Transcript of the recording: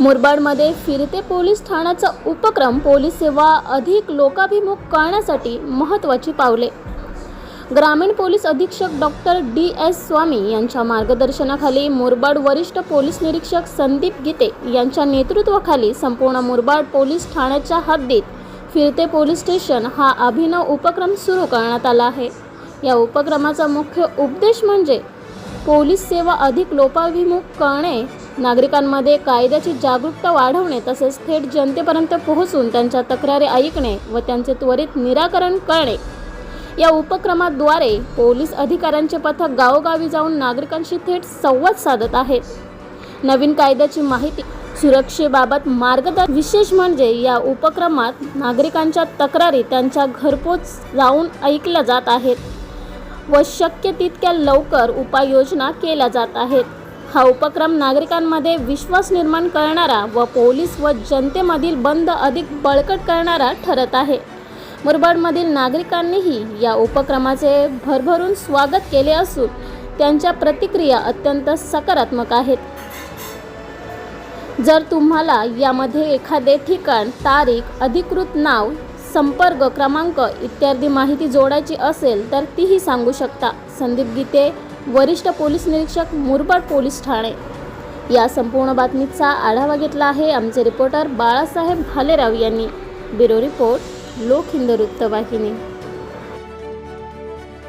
मुरबाडमध्ये फिरते पोलीस ठाण्याचा उपक्रम पोलीस सेवा अधिक लोकाभिमुख करण्यासाठी महत्त्वाची पावले. ग्रामीण पोलीस अधीक्षक डॉक्टर डी. एस स्वामी यांच्या मार्गदर्शनाखाली मुरबाड वरिष्ठ पोलीस निरीक्षक संदीप गीते यांच्या नेतृत्वाखाली संपूर्ण मुरबाड पोलीस ठाण्याच्या हद्दीत फिरते पोलीस स्टेशन हा अभिनव उपक्रम सुरू करण्यात आला आहे. या उपक्रमाचा मुख्य उपदेश म्हणजे पोलीस सेवा अधिक लोपाभिमुख करणे नागरिकांमध्ये कायद्याची जागरूकता वाढवणे तसेच थेट जनतेपर्यंत पोहोचून त्यांच्या तक्रारी ऐकणे व त्यांचे त्वरित निराकरण करणे. या उपक्रमाद्वारे पोलीस अधिकाऱ्यांचे पथक गावोगावी जाऊन नागरिकांशी थेट संवाद साधत आहेत. नवीन कायद्याची माहिती सुरक्षेबाबत मार्गदर्शन विशेष म्हणजे या उपक्रमात नागरिकांच्या तक्रारी त्यांच्या घरपोच जाऊन ऐकल्या जात आहेत व शक्य तितक्या लवकर उपाययोजना केल्या जात आहेत. हा उपक्रम नागरिकांमध्ये विश्वास निर्माण करणारा व पोलीस व जनतेमधील बंद अधिक बळकट करणारा ठरत आहे. मुरबाडमधील नागरिकांनीही या उपक्रमाचे भरभरून स्वागत केले असून त्यांच्या प्रतिक्रिया अत्यंत सकारात्मक आहेत. जर तुम्हाला यामध्ये एखादे ठिकाण तारीख अधिकृत नाव संपर्क क्रमांक इत्यादी माहिती जोडायची असेल तर तीही सांगू शकता. संदीप गीते वरिष्ठ पोलीस निरीक्षक मुरबाड पोलीस ठाणे. या संपूर्ण बातमीचा आढावा घेतला आहे आमचे रिपोर्टर बाळासाहेब भालेराव यांनी. ब्युरो रिपोर्ट लोक हिंद वृत्तवाहिनी.